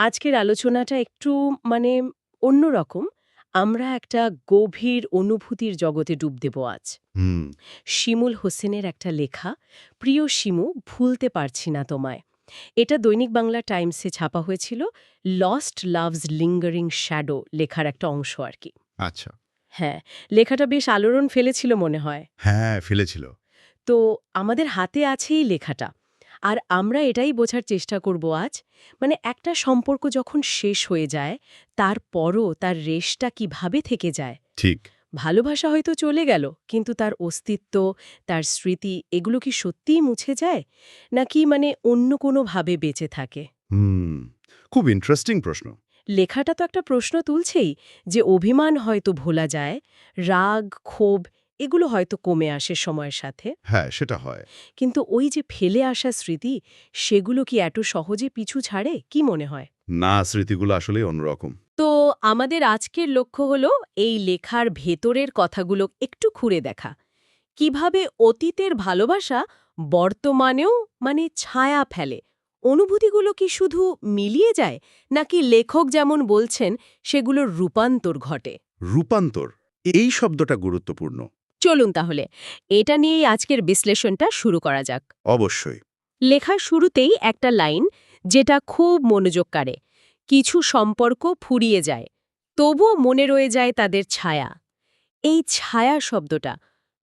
আজকের আলোচনাটা একটু মানে অন্যরকম আমরা একটা গভীর অনুভূতির জগতে ডুব দেব আজ। হুম। শিমুল হোসেনের একটা লেখা প্রিয় শিমু ভুলতে পারছি না তোমায়। এটা দৈনিক বাংলা টাইমসে ছাপা হয়েছিল লস্ট লাভস লিঙ্গারিং শ্যাডো লেখার একটা অংশ আর কি। আচ্ছা। হ্যাঁ লেখাটা বেশ আলোড়ন ফেলেছিল মনে হয়। হ্যাঁ ফেলেছিল। তো আমাদের হাতে আছে এই লেখাটা। আর আমরা এটাই বোঝার চেষ্টা করব আজ মানে একটা সম্পর্ক যখন শেষ হয়ে যায় তারপরও তার রেশটা কীভাবে থেকে যায়? ঠিক। ভালোবাসা হয়তো চলে গেল কিন্তু তার অস্তিত্ব তার স্মৃতি এগুলো কি সত্যিই মুছে যায়? নাকি মানে অন্য কোনোভাবে বেঁচে থাকে? হুম খুব ইন্টারেস্টিং প্রশ্ন। লেখাটা তো একটা প্রশ্ন তুলছেই যে অভিমান হয়তো ভোলা যায় রাগ ক্ষোভ এগুলো হয়তো কমে আসে সময়ের সাথে। হ্যাঁ সেটা হয়। কিন্তু ওই যে ফেলে আসা স্মৃতি সেগুলো কি এত সহজে পিছু ছাড়ে? কি মনে হয়? না স্মৃতিগুলো আসলে অন্যরকম। তো আমাদের আজকের লক্ষ্য হলো এই লেখার ভেতরের কথাগুলো একটু খুঁড়ে দেখা। কীভাবে অতীতের ভালোবাসা বর্তমানেও মানে ছায়া ফেলে? অনুভূতিগুলো কি শুধু মিলিয়ে যায়? নাকি লেখক যেমন বলছেন সেগুলোর রূপান্তর ঘটে? রূপান্তর এই শব্দটা গুরুত্বপূর্ণ। চলুন তাহলে এটা নিয়েই আজকের বিশ্লেষণটা শুরু করা যাক। অবশ্যই। লেখার শুরুতেই একটা লাইন যেটা খুব মনোযোগ কাড়ে কিছু সম্পর্ক ফুরিয়ে যায় তবুও মনে রয়ে যায় তাদের ছায়া। এই ছায়া শব্দটা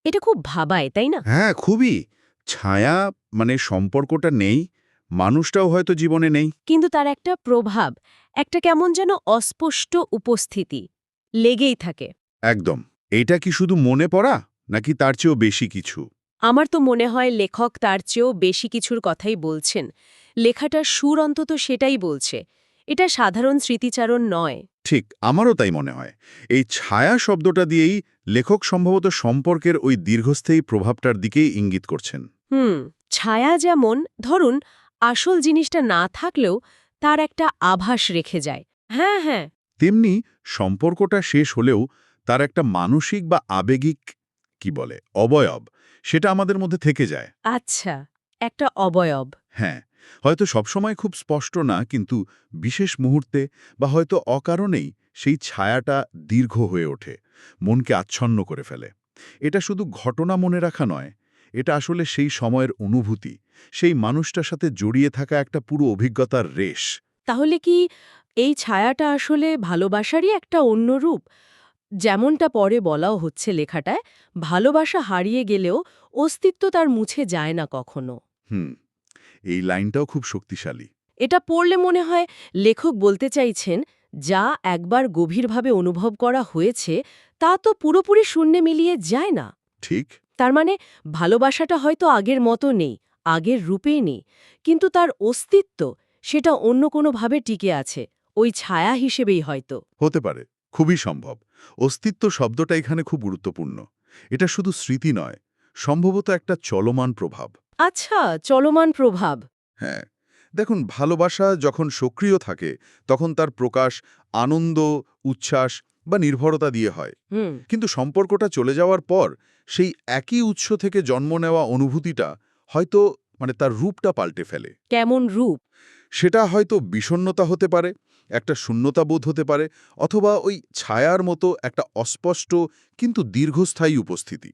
এটা খুব ভাবায় তাই না? হ্যাঁ খুবই। ছায়া মানে সম্পর্কটা নেই মানুষটাও হয়তো জীবনে নেই। কিন্তু তার একটা প্রভাব একটা কেমন যেন অস্পষ্ট উপস্থিতি লেগেই থাকে। একদম। এটা কি শুধু মনে পড়া? নাকি তার চেয়েও বেশি কিছু? আমার তো মনে হয় লেখক তার চেয়েও বেশি কিছুর কথাই বলছেন। লেখাটার সুর অন্তত সেটাই বলছে। এটা সাধারণ স্মৃতিচারণ নয়। ঠিক আমারও তাই মনে হয়। এই ছায়া শব্দটা দিয়েই লেখক সম্ভবত সম্পর্কের ওই দীর্ঘস্থায়ী প্রভাবটার দিকেই ইঙ্গিত করছেন। হুম ছায়া যেমন ধরুন আসল জিনিসটা না থাকলেও তার একটা আভাস রেখে যায়। হ্যাঁ হ্যাঁ। তেমনি সম্পর্কটা শেষ হলেও তার একটা মানসিক বা আবেগিক কি বলে অবয়ব সেটা আমাদের মধ্যে থেকে যায়। আচ্ছা একটা অবয়ব। হ্যাঁ হয়তো সবসময় খুব স্পষ্ট না কিন্তু বিশেষ মুহূর্তে বা হয়তো অকারণেই সেই ছায়াটা দীর্ঘ হয়ে ওঠে মনকে আচ্ছন্ন করে ফেলে। এটা শুধু ঘটনা মনে রাখা নয় এটা আসলে সেই সময়ের অনুভূতি সেই মানুষটার সাথে জড়িয়ে থাকা একটা পুরো অভিজ্ঞতার রেশ। তাহলে কি এই ছায়াটা আসলে ভালোবাসারই একটা অন্য রূপ? যেমনটা পরে বলাও হচ্ছে লেখাটায় ভালোবাসা হারিয়ে গেলেও অস্তিত্ব তার মুছে যায় না কখনো। হুম এই লাইনটাও খুব শক্তিশালী। এটা পড়লে মনে হয় লেখক বলতে চাইছেন যা একবার গভীরভাবে অনুভব করা হয়েছে তা তো পুরোপুরি শূন্যে মিলিয়ে যায় না। ঠিক। তার মানে ভালোবাসাটা হয়তো আগের মতো নেই আগের রূপেই নেই কিন্তু তার অস্তিত্ব সেটা অন্য কোনোভাবে টিকে আছে ওই ছায়া হিসেবেই হয়তো। হতে পারে খুবই সম্ভব। অস্তিত্ব শব্দটা এখানে খুব গুরুত্বপূর্ণ। এটা শুধু স্মৃতি নয় সম্ভবত একটা চলমান প্রভাব। আচ্ছা চলমান প্রভাব। হ্যাঁ দেখুন ভালোবাসা যখন সক্রিয় থাকে তখন তার প্রকাশ আনন্দ উচ্ছ্বাস বা নির্ভরতা দিয়ে হয়। কিন্তু সম্পর্কটা চলে যাওয়ার পর সেই একই উৎস থেকে জন্ম নেওয়া অনুভূতিটা হয়তো মানে তার রূপটা পাল্টে ফেলে। কেমন রূপ? সেটা হয়তো বিষণ্ণতা হতে পারে একটা শূন্যতা বোধ হতে পারে অথবা ওই ছায়ার মতো একটা অস্পষ্ট কিন্তু দীর্ঘস্থায়ী উপস্থিতি।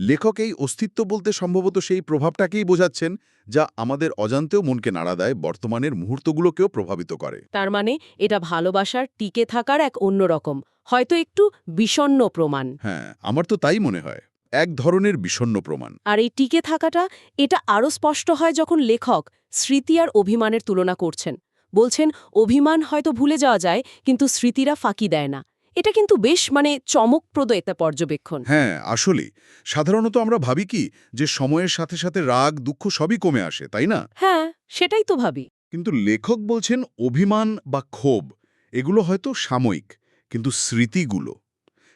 লেখক এই অস্তিত্ব বলতে সম্ভবত সেই প্রভাবটাকেই বোঝাচ্ছেন যা আমাদের অজান্তেও মনকে নাড়া দেয় বর্তমানের মুহূর্তগুলোকেও প্রভাবিত করে। তার মানে এটা ভালোবাসার টিকে থাকার এক অন্যরকম হয়তো একটু বিষণ্ণ প্রমাণ। হ্যাঁ আমার তো তাই মনে হয় এক ধরনের বিষণ্ণ প্রমাণ। আর এই টিকে থাকাটা এটা আরও স্পষ্ট হয় যখন লেখক স্মৃতি আর অভিমানের তুলনা করছেন। বলছেন অভিমান হয়তো ভুলে যাওয়া যায় কিন্তু স্মৃতিরা ফাঁকি দেয় না। এটা কিন্তু বেশ মানে চমকপ্রদ এটা পর্যবেক্ষণ। হ্যাঁ আসলে সাধারণত আমরা ভাবি কি যে সময়ের সাথে সাথে রাগ দুঃখ সবই কমে আসে তাই না? হ্যাঁ সেটাই তো ভাবি। কিন্তু লেখক বলছেন অভিমান বা ক্ষোভ এগুলো হয়তো সাময়িক কিন্তু স্মৃতিগুলো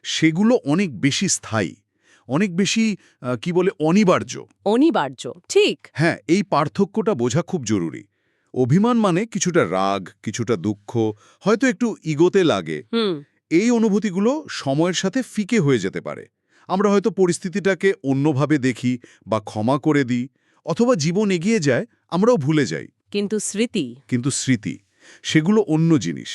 সেগুলো অনেক বেশি স্থায়ী অনেক বেশি কি বলে অনিবার্য। অনিবার্য ঠিক। হ্যাঁ এই পার্থক্যটা বোঝা খুব জরুরি। অভিমান মানে কিছুটা রাগ কিছুটা দুঃখ হয়তো একটু ইগোতে লাগে। এই অনুভূতিগুলো সময়ের সাথে ফিকে হয়ে যেতে পারে। আমরা হয়তো পরিস্থিতিটাকে অন্যভাবে দেখি বা ক্ষমা করে দিই অথবা জীবন এগিয়ে যায় আমরাও ভুলে যাই। কিন্তু স্মৃতি? কিন্তু স্মৃতি সেগুলো অন্য জিনিস।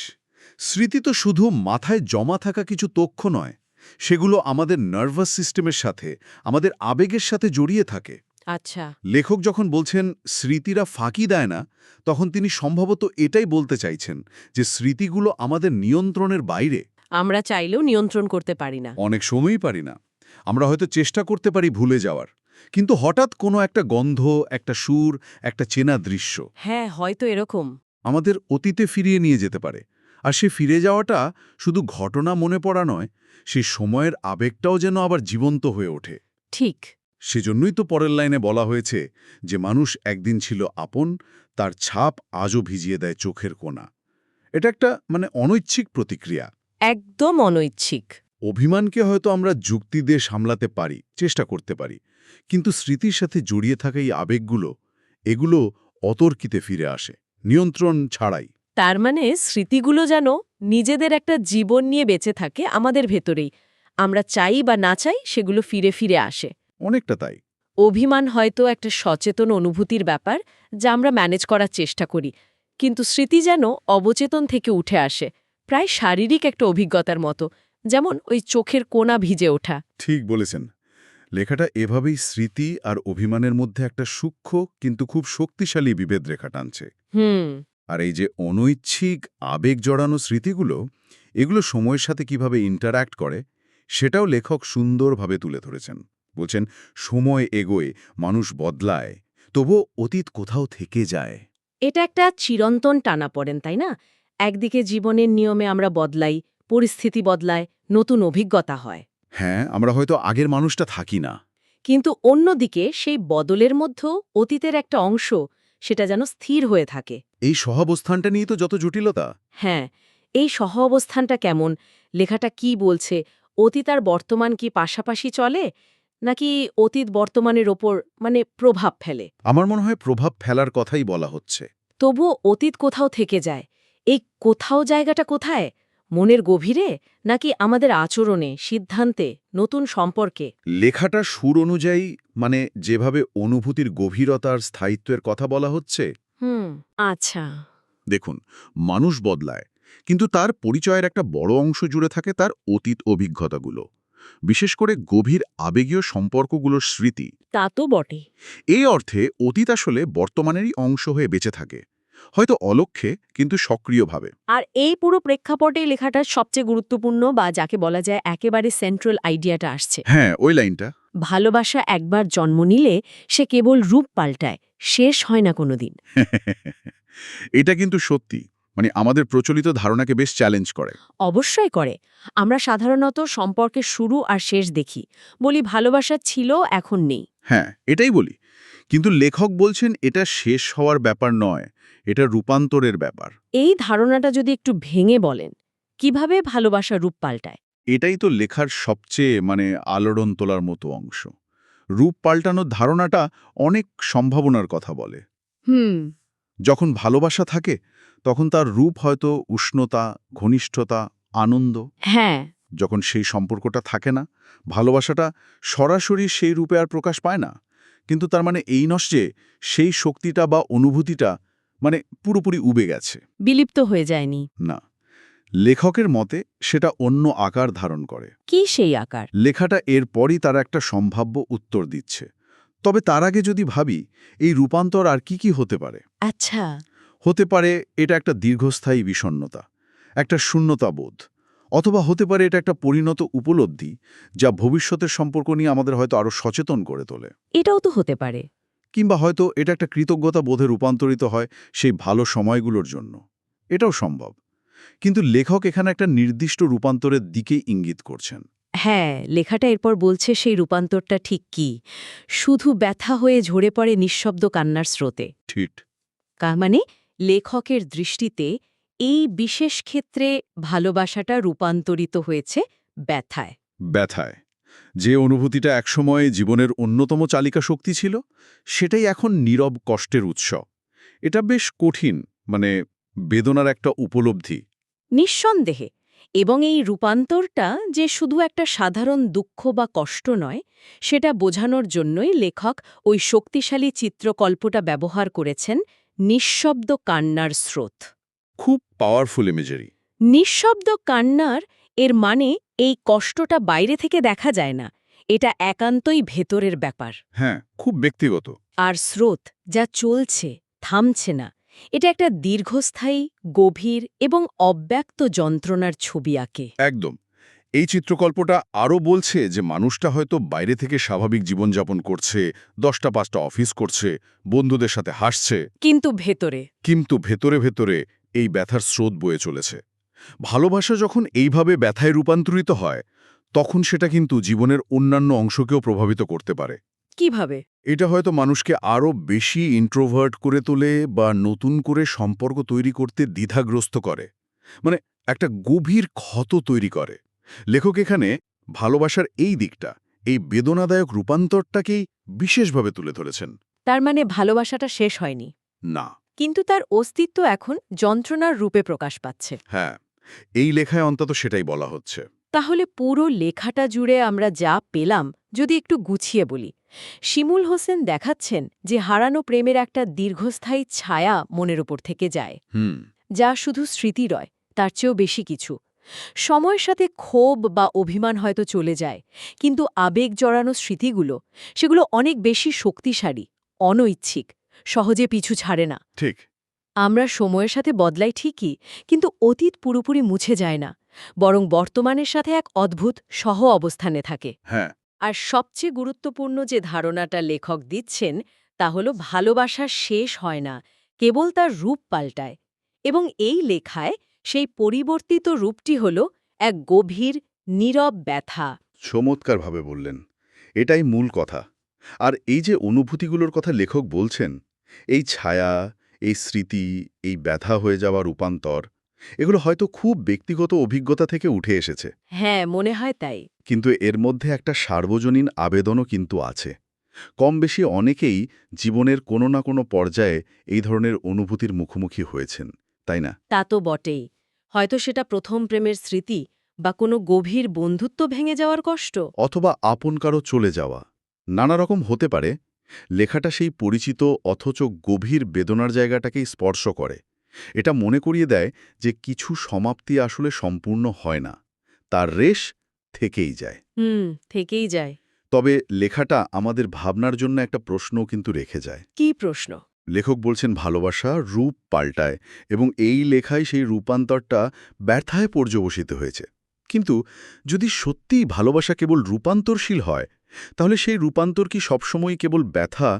স্মৃতি তো শুধু মাথায় জমা থাকা কিছু তথ্য নয় সেগুলো আমাদের নার্ভাস সিস্টেমের সাথে আমাদের আবেগের সাথে জড়িয়ে থাকে। আচ্ছা। লেখক যখন বলছেন স্মৃতিরা ফাঁকি দেয় না তখন তিনি সম্ভবত এটাই বলতে চাইছেন যে স্মৃতিগুলো আমাদের নিয়ন্ত্রণের বাইরে। আমরা চাইলেও নিয়ন্ত্রণ করতে পারি না। অনেক সময়ই পারি না। আমরা হয়তো চেষ্টা করতে পারি ভুলে যাওয়ার। কিন্তু হঠাৎ কোনো একটা গন্ধ একটা সুর একটা চেনা দৃশ্য হ্যাঁ হয়তো এরকম। আমাদের অতীতে ফিরিয়ে নিয়ে যেতে পারে। আর সে ফিরে যাওয়াটা শুধু ঘটনা মনে পড়া নয় সে সময়ের আবেগটাও যেন আবার জীবন্ত হয়ে ওঠে। ঠিক। সেজন্যই তো পরের লাইনে বলা হয়েছে যে মানুষ একদিন ছিল আপন তার ছাপ আজও ভিজিয়ে দেয় চোখের কোণা। এটা একটা মানে অনৈচ্ছিক প্রতিক্রিয়া। একদম অনৈচ্ছিক। অভিমানকে হয়তো আমরা যুক্তি দিয়ে সামলাতে পারি চেষ্টা করতে পারি কিন্তু স্মৃতির সাথে জড়িয়ে থাকা এই আবেগগুলো এগুলো অতর্কিতে ফিরে আসে নিয়ন্ত্রণ ছাড়াই। তার মানে স্মৃতিগুলো যেন নিজেদের একটা জীবন নিয়ে বেঁচে থাকে আমাদের ভেতরেই। আমরা চাই বা না চাই সেগুলো ফিরে ফিরে আসে। অনেকটা তাই। অভিমান হয়তো একটা সচেতন অনুভূতির ব্যাপার যা আমরা ম্যানেজ করার চেষ্টা করি কিন্তু স্মৃতি যেন অবচেতন থেকে উঠে আসে প্রায় শারীরিক একটা অভিজ্ঞতার মতো যেমন ওই চোখের কোনা ভিজে ওঠা। ঠিক বলেছেন। লেখাটা এভাবেই স্মৃতি আর অভিমানের মধ্যে একটা সূক্ষ্ম কিন্তু খুব শক্তিশালী বিভেদ রেখা টানছে। হুম। আর এই যে অনৈচ্ছিক আবেগ জড়ানো স্মৃতিগুলো এগুলো সময়ের সাথে কীভাবে ইন্টারঅ্যাক্ট করে সেটাও লেখক সুন্দরভাবে তুলে ধরেছেন। বলছেন সময় এগোয় মানুষ বদলায় তবুও অতীত কোথাও থেকে যায়। এটা একটা চিরন্তন টানা পড়েন তাই না? একদিকে জীবনের নিয়মে আমরা বদলাই পরিস্থিতি বদলায় নতুন অভিজ্ঞতা হয়। হ্যাঁ আমরা হয়তো আগের মানুষটা থাকি না। কিন্তু অন্যদিকে সেই বদলের মধ্যেও অতীতের একটা অংশ সেটা যেন স্থির হয়ে থাকে। এই সহাবস্থানটা নিয়ে তো যত জটিলতা। হ্যাঁ এই সহ অবস্থানটা কেমন? লেখাটা কি বলছে? অতীত আর বর্তমান কি পাশাপাশি চলে? নাকি অতীত বর্তমানের ওপর মানে প্রভাব ফেলে? আমার মনে হয় প্রভাব ফেলার কথাই বলা হচ্ছে। তবুও অতীত কোথাও থেকে যায়? এই কোথাও জায়গাটা কোথায়? মনের গভীরে? নাকি আমাদের আচরণে সিদ্ধান্তে নতুন সম্পর্কে? লেখাটা সুর অনুযায়ী মানে যেভাবে অনুভূতির গভীরতার স্থায়িত্বের কথা বলা হচ্ছে? হুম আচ্ছা। দেখুন মানুষ বদলায় কিন্তু তার পরিচয়ের একটা বড় অংশ জুড়ে থাকে তার অতীত অভিজ্ঞতাগুলো। বিশেষ করে গভীর আবেগীয় সম্পর্কগুলোর স্মৃতি। তা তো বটে। এই অর্থে অতীত আসলে বর্তমানেরই অংশ হয়ে বেঁচে থাকে হয়তো অলক্ষ্যে কিন্তু সক্রিয়ভাবে। আর এই পুরো প্রেক্ষাপটে লেখাটার সবচেয়ে গুরুত্বপূর্ণ বা যাকে বলা যায় একেবারে সেন্ট্রাল আইডিয়াটা আসছে। হ্যাঁ ওই লাইনটা। ভালোবাসা একবার জন্ম নিলে সে কেবল রূপ পাল্টায় শেষ হয় না কোনোদিন। এটা কিন্তু সত্যি। মানে আমাদের প্রচলিত ধারণাকে বেশ চ্যালেঞ্জ করে। অবশ্যই করে। আমরা সাধারণত সম্পর্কের শুরু আর শেষ দেখি। বলি ভালোবাসা ছিল এখন নেই। হ্যাঁ এটাই বলি। কিন্তু লেখক বলছেন এটা শেষ হওয়ার ব্যাপার নয় এটা রূপান্তরের ব্যাপার। এই ধারণাটা যদি একটু ভেঙে বলেন কীভাবে ভালোবাসা রূপ পাল্টায়? এটাই তো লেখার সবচেয়ে মানে আলোড়ন তোলার মতো অংশ। রূপ পাল্টানোর ধারণাটা অনেক সম্ভাবনার কথা বলে। হুম। যখন ভালোবাসা থাকে তখন তার রূপ হয়তো উষ্ণতা ঘনিষ্ঠতা আনন্দ। হ্যাঁ। যখন সেই সম্পর্কটা থাকে না ভালোবাসাটা সরাসরি সেই রূপে আর প্রকাশ পায় না। কিন্তু তার মানে এই নস যে সেই শক্তিটা বা অনুভূতিটা মানে পুরোপুরি উবে গেছে। বিলিপ্ত হয়ে যায়নি। না। লেখকের মতে সেটা অন্য আকার ধারণ করে। কি সেই আকার? লেখাটা এরপরই তারা একটা সম্ভাব্য উত্তর দিচ্ছে। তবে তার আগে যদি ভাবি এই রূপান্তর আর কি কি হতে পারে? আচ্ছা। হতে পারে এটা একটা দীর্ঘস্থায়ী বিষণ্ণতা একটা শূন্যতা বোধ অথবা হতে পারে এটা একটা পরিণত উপলব্ধি যা ভবিষ্যতের সম্পর্ক নিয়ে আমাদের হয়তো আরও সচেতন করে তোলে। এটাও তো হতে পারে। কিংবা হয়তো এটা একটা কৃতজ্ঞতা বোধে রূপান্তরিত হয় সেই ভালো সময়গুলোর জন্য। এটাও সম্ভব। কিন্তু লেখক এখানে একটা নির্দিষ্ট রূপান্তরের দিকে ইঙ্গিত করছেন। হ্যাঁ লেখাটা এরপর বলছে সেই রূপান্তরটা ঠিক কি? শুধু ব্যথা হয়ে ঝরে পড়ে নিঃশব্দ কান্নার স্রোতে। ঠিক। কা মানে লেখকের দৃষ্টিতে এই বিশেষ ক্ষেত্রে ভালোবাসাটা রূপান্তরিত হয়েছে ব্যথায়। ব্যথায়। যে অনুভূতিটা একসময় জীবনের অন্যতম চালিকা শক্তি ছিল সেটাই এখন নীরব কষ্টের উৎস। এটা বেশ কঠিন মানে বেদনার একটা উপলব্ধি। নিঃসন্দেহে এবং এই রূপান্তরটা যে শুধু একটা সাধারণ দুঃখ বা কষ্ট নয় সেটা বোঝানোর জন্যই লেখক ওই শক্তিশালী চিত্রকল্পটা ব্যবহার করেছেন নিঃশব্দ কান্নার স্রোত। খুব পাওয়ারফুল ইমেজারি নিঃশব্দ কান্নার এর মানে এই কষ্টটা বাইরে থেকে দেখা যায় না এটা একান্তই ভেতরের ব্যাপার। হ্যাঁ খুব ব্যক্তিগত। আর স্রোত যা চলছে থামছে না এটা একটা দীর্ঘস্থায়ী গভীর এবং অব্যক্ত যন্ত্রণার ছবি আঁকে। একদম। এই চিত্রকল্পটা আরও বলছে যে মানুষটা হয়তো বাইরে থেকে স্বাভাবিক জীবনযাপন করছে দশটা পাঁচটা অফিস করছে বন্ধুদের সাথে হাসছে। কিন্তু ভেতরে। কিন্তু ভেতরে ভেতরে এই ব্যথার স্রোত বয়ে চলেছে। ভালোবাসা যখন এইভাবে ব্যথায় রূপান্তরিত হয় তখন সেটা কিন্তু জীবনের অন্যান্য অংশকেও প্রভাবিত করতে পারে। কীভাবে? এটা হয়তো মানুষকে আরও বেশি ইন্ট্রোভার্ট করে তোলে বা নতুন করে সম্পর্ক তৈরি করতে দ্বিধাগ্রস্ত করে। মানে একটা গভীর ক্ষত তৈরি করে। লেখক এখানে ভালোবাসার এই দিকটা এই বেদনাদায়ক রূপান্তরটাকেই বিশেষভাবে তুলে ধরেছেন। তার মানে ভালোবাসাটা শেষ হয়নি। না। কিন্তু তার অস্তিত্ব এখন যন্ত্রণার রূপে প্রকাশ পাচ্ছে। হ্যাঁ এই লেখায় অন্তত সেটাই বলা হচ্ছে। তাহলে পুরো লেখাটা জুড়ে আমরা যা পেলাম যদি একটু গুছিয়ে বলি। শিমুল হোসেন দেখাচ্ছেন যে হারানো প্রেমের একটা দীর্ঘস্থায়ী ছায়া মনের ওপর থেকে যায়। হুম। যা শুধু স্মৃতি রয় তার চেয়েও বেশি কিছু। সময়ের সাথে ক্ষোভ বা অভিমান হয়তো চলে যায় কিন্তু আবেগ জড়ানো স্মৃতিগুলো সেগুলো অনেক বেশি শক্তিশালী অনৈচ্ছিক সহজে পিছু ছাড়ে না। ঠিক। আমরা সময়ের সাথে বদলাই ঠিকই কিন্তু অতীত পুরোপুরি মুছে যায় না বরং বর্তমানের সাথে এক অদ্ভুত সহ অবস্থানে থাকে। হ্যাঁ। আর সবচেয়ে গুরুত্বপূর্ণ যে ধারণাটা লেখক দিচ্ছেন তা হল ভালোবাসা শেষ হয় না কেবল তার রূপ পাল্টায়। এবং এই লেখায় সেই পরিবর্তিত রূপটি হল এক গভীর নীরব ব্যথা। চমৎকারভাবে বললেন এটাই মূল কথা। আর এই যে অনুভূতিগুলোর কথা লেখক বলছেন এই ছায়া এই স্মৃতি এই ব্যথা হয়ে যাওয়া রূপান্তর এগুলো হয়তো খুব ব্যক্তিগত অভিজ্ঞতা থেকে উঠে এসেছে। হ্যাঁ মনে হয় তাই। কিন্তু এর মধ্যে একটা সার্বজনীন আবেদনও কিন্তু আছে। কম বেশি অনেকেই জীবনের কোনো না কোনো পর্যায়ে এই ধরনের অনুভূতির মুখোমুখি হয়েছেন। তাই না? তা তো বটেই। হয়তো সেটা প্রথম প্রেমের স্মৃতি বা কোনো গভীর বন্ধুত্ব ভেঙে যাওয়ার কষ্ট। অথবা আপন কারও চলে যাওয়া। নানা রকম হতে পারে। লেখাটা সেই পরিচিত অথচ গভীর বেদনার জায়গাটাকেই স্পর্শ করে। এটা মনে করিয়ে দেয় যে কিছু সমাপ্তি আসলে সম্পূর্ণ হয় না। তার রেশ থেকেই যায়। হুম থেকেই যায়। তবে লেখাটা আমাদের ভাবনার জন্য একটা প্রশ্ন কিন্তু রেখে যায়। কি প্রশ্ন? লেখক বলছেন ভালোবাসা রূপ পাল্টায় এবং এই লেখায় সেই রূপান্তরটা ব্যর্থায় পর্যবসিত হয়েছে। কিন্তু যদি সত্যিই ভালোবাসা কেবল রূপান্তরশীল হয় তাহলে সেই রূপান্তর কি সবসময় কেবল ব্যথা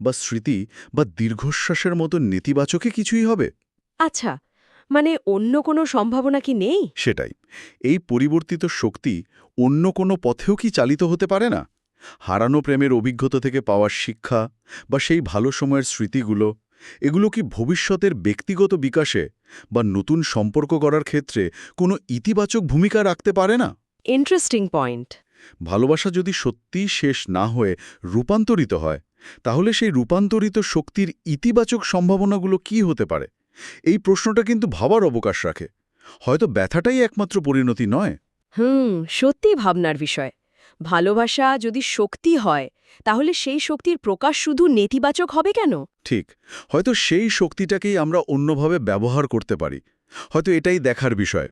বা স্মৃতি বা দীর্ঘশ্বাসের মতো নেতিবাচকে কিছুই হবে? আচ্ছা মানে অন্য কোনো সম্ভাবনা কি নেই? সেটাই। এই পরিবর্তিত শক্তি অন্য কোনো পথেও কি চালিত হতে পারে না? হারানো প্রেমের অভিজ্ঞতা থেকে পাওয়া শিক্ষা বা সেই ভালো সময়ের স্মৃতিগুলো এগুলো কি ভবিষ্যতের ব্যক্তিগত বিকাশে বা নতুন সম্পর্ক করার ক্ষেত্রে কোনো ইতিবাচক ভূমিকা রাখতে পারে না? ইন্টারেস্টিং পয়েন্ট ভালোবাসা যদি সত্যিই শেষ না হয়ে রূপান্তরিত হয় তাহলে সেই রূপান্তরিত শক্তির ইতিবাচক সম্ভাবনাগুলো কি হতে পারে? এই প্রশ্নটা কিন্তু ভাবার অবকাশ রাখে। হয়তো ব্যথাটাই একমাত্র পরিণতি নয়। হুম সত্যি ভাবনার বিষয়। ভালোবাসা যদি শক্তি হয়, তাহলে সেই শক্তির প্রকাশ শুধু নেতিবাচক হবে কেন? ঠিক। হয়তো সেই শক্তিটাকেই আমরা অন্যভাবে ব্যবহার করতে পারি। হয়তো এটাই দেখার বিষয়।